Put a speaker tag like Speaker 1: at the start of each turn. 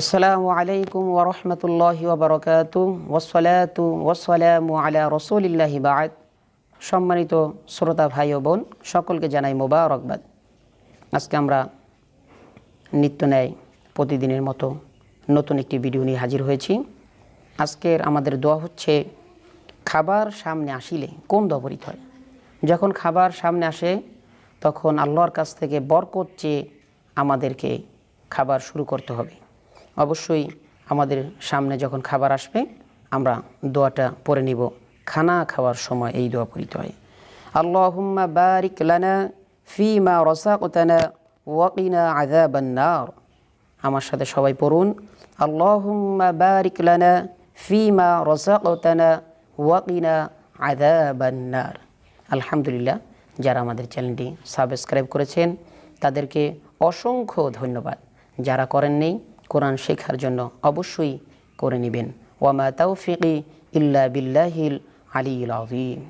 Speaker 1: আসসালামু আলাইকুম ওরহমতুল্লাহি ওবরকাত ওসলাতু ওসালামু আলা রসুলিল্লাহি বাদ। সম্মানিত শ্রোতা ভাই ও বোন, সকলকে জানাই মোবারকবাদ। আজকে আমরা নিত্য ন্যায় প্রতিদিনের মতো নতুন একটি ভিডিও নিয়ে হাজির হয়েছি। আজকের আমাদের দোয়া হচ্ছে, খাবার সামনে আসিলে কোন দবরিত হয়? যখন খাবার সামনে আসে, তখন আল্লাহর কাছ থেকে বরকত চেয়ে আমাদেরকে খাবার শুরু করতে হবে। অবশ্যই আমাদের সামনে যখন খাবার আসবে, আমরা দোয়াটা পরে নিব। খানা খাওয়ার সময় এই দোয়া পড়িতে হয়। আল্লাহুম্মা বারিক লানা ফিমা রসাকতানা ওয়াকিনা আযাবান নার। আমার সাথে সবাই পড়ুন। আল্লাহুম্মা বারিক লানা ফিমা রসাকতানা ওয়াকিনা আযাবান নার। আলহামদুলিল্লাহ, যারা আমাদের চ্যানেলটি সাবস্ক্রাইব করেছেন, তাদেরকে অসংখ্য ধন্যবাদ। যারা করেন নেই কোরআন শেখার জন্য অবশ্যই করে নেবেন। ওয়ামা তাওফিকি ইল্লা বিল্লাহিল আলী আযীম।